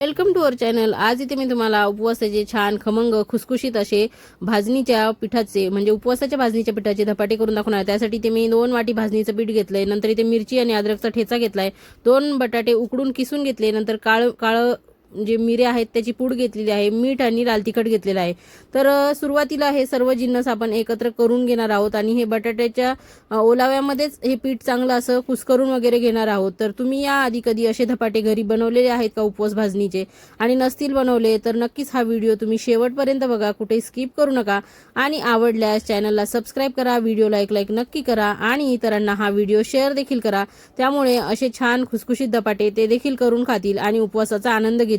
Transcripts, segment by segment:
Welcome to our channel. आज इथे मी तुम्हाला उपवासाचे छान खमंग खुसखुशीत असे भाजणीच्या पिठाचे म्हणजे उपवासाच्या भाजणीच्या पिठाचे धपाटे करून दाखवणार त्यासाठी ते मी दोन वाटी भाजणीचं पीठ घेतलंय. नंतर इथे मिरची आणि अद्रकचा ठेचा घेतलाय. दोन बटाटे उकडून किसून घेतले. नंतर काळ काळं जे मिरे आहेत त्याची पूड घेतलेली आहे मीठ आणि लाल तिखट घेतलेलं आहे. तर सुरुवातीला हे सर्व जिन्नस आपण एकत्र करून घेणार आहोत आणि हे बटाट्याच्या ओलाव्यामध्येच हे पीठ चांगलं असं कुस्करून वगैरे घेणार आहोत. तर तुम्ही या आधी कधी असे धपाटे घरी बनवलेले आहेत का उपवास भाजणीचे? आणि नसतील बनवले तर नक्कीच हा व्हिडिओ तुम्ही शेवटपर्यंत बघा कुठे स्किप करू नका. आणि आवडल्यास चॅनलला सबस्क्राईब करा व्हिडिओला एक लाईक नक्की करा आणि इतरांना हा व्हिडिओ शेअर देखील करा. त्यामुळे असे छान खुसखुशीत धपाटे ते देखील करून खातील आणि उपवासाचा आनंद घेतील.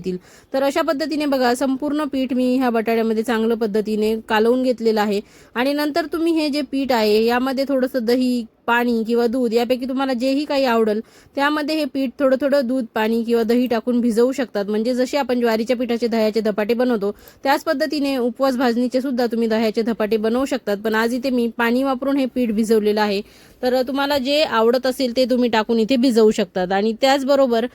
तर अशा पद्धतीने बघा संपूर्ण पीठ मी ह्या बटाट्यामध्ये चांगलं पद्धतीने कालवून घेतलेलं आहे. आणि नंतर तुम्ही हे जे पीठ आहे यामध्ये थोडंसं दही पाणी किंवा दूध यापैकी तुम्हाला जेही काही आवडेल त्यामध्ये हे पीठ थोडं थोडं दूध पाणी किंवा दही टाकून भिजवू शकतात. म्हणजे जसे आपण ज्वारीच्या पिठाचे दह्याचे धपाटे बनवतो त्याच पद्धतीने उपवास भाजणीचे सुद्धा तुम्ही दह्याचे धपाटे बनवू शकतात. पण आज इथे मी पाणी वापरून हे पीठ भिजवलेलं आहे. तर तुम्हाला जे आवडत असेल ते तुम्ही टाकून इथे भिजवू शकतात. आणि त्याचबरोबर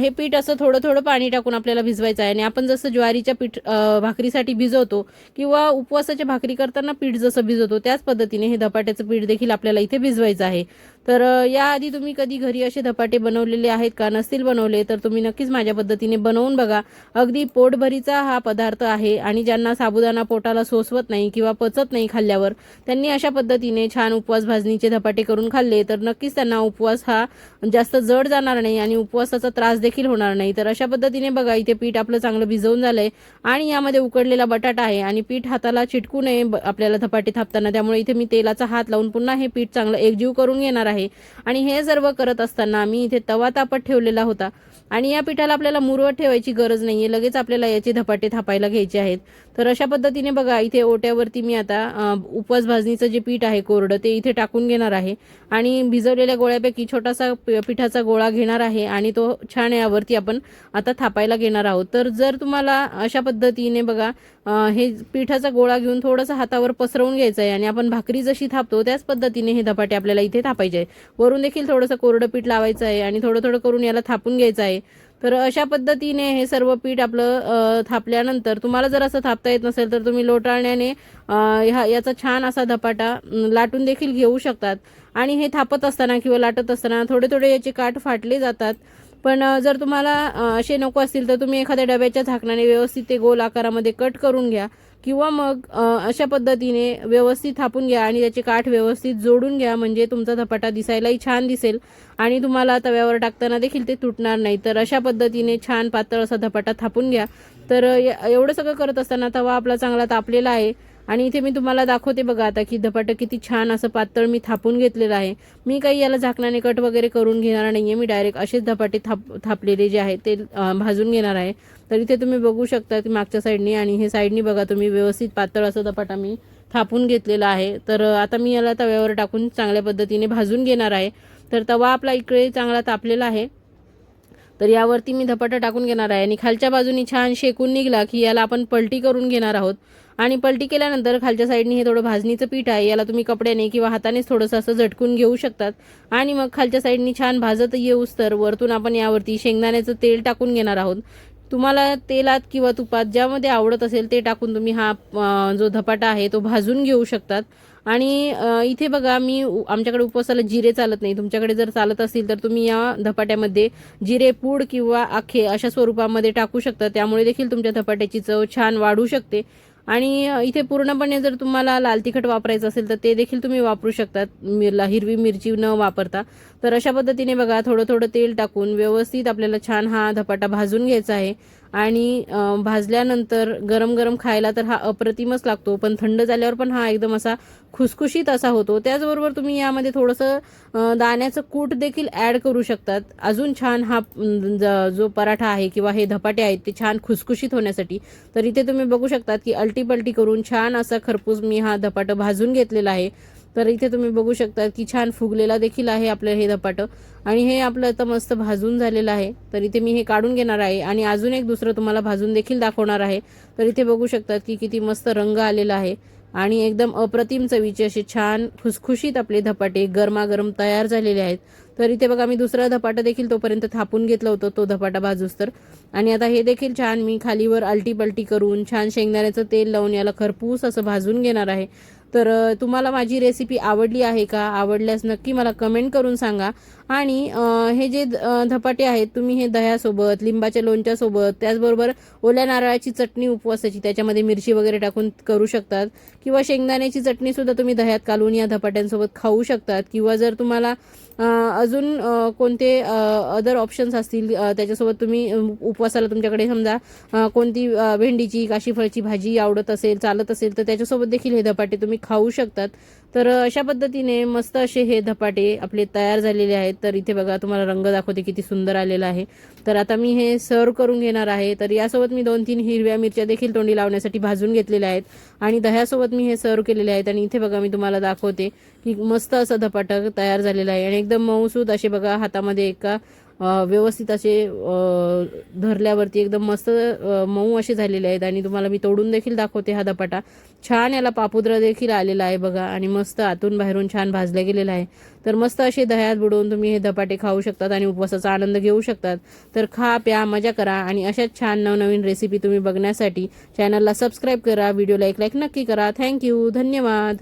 हे पीठ असं थोडं थोडं पाणी टाकून आपल्याला भिजवायचं आहे. आणि आपण जसं ज्वारीच्या पीठ भाकरीसाठी भिजवतो किंवा उपवासाच्या भाकरी करताना पीठ जसं भिजवतो त्याच पद्धतीने हे धपाट्याचं पीठ देखील आपल्याला इथे भिजवायचं आहे. तर याआधी तुम्ही कधी घरी असे धपाटे बनवलेले आहेत का? नसतील बनवले तर तुम्ही नक्कीच माझ्या पद्धतीने बनवून बघा. अगदी पोटभरीचा हा पदार्थ आहे आणि ज्यांना साबुदाणा पोटाला सोसवत नाही किंवा पचत नाही खाल्ल्यावर त्यांनी अशा पद्धतीने छान उपवास भाजणीचे धपाटे करून खाल्ले तर नक्कीच त्यांना उपवास हा जास्त जड जाणार नाही आणि उपवासाचा त्रास देखील होणार नाही. तर अशा पद्धतीने बघा इथे पीठ आपलं चांगलं भिजवून झालंय आणि यामध्ये उकडलेला बटाटा आहे आणि पीठ हाताला चिटकू नये ब- आपल्याला धपाटे थापताना. त्यामुळे इथे मी तेलाचा हात लावून पुन्हा हे पीठ चांगलं एकजीव करून घेणार आहे. आहे. आणि हे सर्व करत असताना मी इथे तवा तापत ठेवलेला होता. आणि या पिठाला आपल्याला मुरवत ठेवायची गरज नाहीये. लगेच आपल्याला याचे धपाटे थापायला घ्यायचे आहेत. तर अशा पद्धतीने बघा इथे ओट्यावरती मी आता उपवास भाजणीचं जे पीठ आहे कोरडं ते इथे टाकून घेणार आहे. आणि भिजवलेल्या गोळ्यापैकी छोटासा पिठाचा गोळा घेणार आहे. आणि तो छान यावरती आपण आता थापायला घेणार आहोत. तर जर तुम्हाला अशा पद्धतीने बघा हे पिठाचा गोळा घेऊन थोडंसं हातावर पसरवून घ्यायचा आहे आणि आपण भाकरी जशी थापतो त्याच पद्धतीने हे धपाटे आपल्याला इथे थापायचे आहे वरून देखील थोडंसं कोरडं पीठ लावायचं आहे आणि थोडं थोडं करून याला थापून घ्यायचं आहे. तर अशा पद्धतीने हे सर्व पीठ आपलं थापल्यानंतर तुम्हाला जर असं थापता येत नसेल तर तुम्ही लोटाळण्याने ह्या याचा छान असा धपाटा लाटून देखील घेऊ शकतात. आणि हे थापत असताना किंवा लाटत असताना थोडे थोडे याचे काठ फाटले जातात. पण जर तुम्हाला असे नको असतील तर तुम्ही एखाद्या डब्याच्या झाकणाने व्यवस्थित ते गोल आकारामध्ये कट करून घ्या किंवा मग अशा पद्धतीने व्यवस्थित थापून घ्या आणि त्याचे काठ व्यवस्थित जोडून घ्या. म्हणजे तुमचा धपाटा दिसायलाही छान दिसेल आणि तुम्हाला तव्यावर टाकताना देखील ते तुटणार नाही. तर अशा पद्धतीने छान पातळ असा धपाटा थापून घ्या. तर एवढं सगळं करत असताना तवा आपला चांगला तापलेला आहे. आणि इथे मी तुम्हाला दाखवते बघा आता की धपाटं किती छान असं पातळ मी थापून घेतलेलं आहे. मी काही याला झाकणाने कट वगैरे करून घेणार नाही आहे मी डायरेक्ट असेच धपाटे थाप थापलेले जे आहे ते भाजून घेणार आहे. तर इथे तुम्ही बघू शकता की मागच्या साईडनी आणि हे साईडनी बघा तुम्ही व्यवस्थित पातळ असं धपाटा मी थापून घेतलेला आहे. तर आता मी याला तव्यावर टाकून चांगल्या पद्धतीने भाजून घेणार आहे. तर तवा आपला इकडे चांगला तापलेला आहे. तर यावरती मी धपाटा टाकून घेणार आहे. आणि खालच्या बाजूनी छान शेकून निघला की याला आपण पलटी करून घेणार आहोत. आणि पलटी केल्यानंतर खालच्या साईडनी हे थोडं भाजणीचं पीठ आहे याला तुम्ही कपड्याने किंवा हातानेच थोडंसं असं झटकून घेऊ शकतात. आणि मग खालच्या साईडनी छान भाजत येऊस तर वरतून आपण यावरती शेंगदाण्याचं तेल टाकून घेणार आहोत. तुम्हाला तेलात किंवा तुपात ज्यामध्ये आवडत असेल ते टाकून तुम्ही हा जो धपाटा आहे तो भाजून घेऊ शकतात. आणि इथे बघा मी उ- आमच्याकडे उपवासाला जिरे चालत नाही. तुमच्याकडे जर चालत असतील तर तुम्ही या धपाट्यामध्ये जिरे पूड किंवा आखे अशा स्वरूपामध्ये टाकू शकता. त्यामुळे देखील तुमच्या धपाट्याची चव छान वाढू शकते. आणि इथे पूर्णपणे जर तुम्हाला लाल तिखट वापरायचं असेल तर ते देखील तुम्ही वापरू शकतात. मिरला हिरवी मिरची न वापरता. तर अशा पद्धतीने बघा थोडं थोडं तेल टाकून व्यवस्थित आपल्याला छान हा धपाटा भाजून घ्यायचा आहे. आणि भाजल्यानंतर गरम गरम खायला तर हा अप्रतिमच लागतो पण थंड झाल्यावर पण हा एकदम असा खुसखुशीत असा होतो. त्याचबरोबर तुम्ही यामध्ये थोडंसं दाण्याचं कूट देखील ॲड करू शकतात. अजून छान हा ज- जो पराठा आहे किंवा हे धपाटे आहेत ते छान खुसखुशीत होण्यासाठी. तर इथे तुम्ही बघू शकतात की अलटी पलटी करून छान असा खरपूस मी हा धपाटा भाजून घेतलेला आहे. तर इथे तुम्ही बघू शकता की छान फुगलेला देखील आहे आपलं हे धपाटं. आणि हे आपलं आता मस्त भाजून झालेलं आहे. तर इथे मी हे काढून घेणार आहे. आणि अजून एक दुसरं तुम्हाला भाजून देखील दाखवणार आहे. तर इथे बघू शकतात की किती मस्त रंग आलेला आहे. आणि एकदम अप्रतिम चवीचे असे छान खुसखुशीत आपले धपाटे गरमागरम तयार झालेले आहेत. तर इथे बघा मी दुसरा धपाटा देखील तोपर्यंत थापून घेतला होता तो धपाटा भाजूस तर. आणि आता हे देखील छान मी खालीवर आलटी पलटी करून छान शेंगदाण्याचं तेल लावून याला खरपूस असं भाजून घेणार आहे. तर तुम्हाला माझी रेसिपी आवडली आहे का? आवडल्यास नक्की मला कमेंट करून सांगा. आणि हे जे धपाटे आहेत तुम्ही हे दह्यासोबत लिंबाच्या लोणच्यासोबत त्याचबरोबर ओल्या नारळाची चटणी उपवासाची त्याच्यामध्ये मिरची वगैरे टाकून करू शकतात. किंवा शेंगदाण्याची चटणीसुद्धा तुम्ही दह्यात कालून या धपाट्यांसोबत खाऊ शकतात. किंवा जर तुम्हाला अजून कोणते अदर ऑप्शन्स असतील त्याच्यासोबत तुम्ही उपवासाला तुमच्याकडे समजा कोणती भेंडीची काशीफळची भाजी आवडत असेल चालत असेल तर त्याच्यासोबत देखील हे धपाटे तुम्ही खाऊ शकतात. तर अशा पद्धतीने मस्त असे हे धपाटे आपले तयार झालेले आहेत. तर इथे बघा तुम्हाला रंग दाखवते किती सुंदर आलेला आहे. तर आता मी हे सर्व करून घेणार आहे. तर यासोबत मी दोन तीन हिरव्या मिरच्या देखील तोंडी लावण्यासाठी भाजून घेतलेल्या आहेत. आणि दह्यासोबत मी हे सर्व केलेले आहेत. आणि इथे बघा मी तुम्हाला दाखवते की मस्त असं धपाटा तयार झालेलं आहे. आणि एकदम मऊसूद असे बघा हातामध्ये एका व्यवस्थित असे धरल्यावरती एकदम मस्त मऊ असे झालेले आहेत आणि तुम्हाला मी तोडून देखील दाखवते हा धपाटा छान याला पापुद्रा देखील आलेला आहे बघा आणि मस्त आतून बाहेरून छान भाजला गेलेला आहे. तर मस्त असे दह्यात बुडवून तुम्ही हे धपाटे खाऊ शकतात आणि उपवासाचा आनंद घेऊ शकतात. तर खा प्या मजा करा आणि अशाच छान नवनवीन रेसिपी तुम्ही बघण्यासाठी चॅनलला सबस्क्राईब करा व्हिडिओला एक लाईक नक्की करा. थँक्यू धन्यवाद.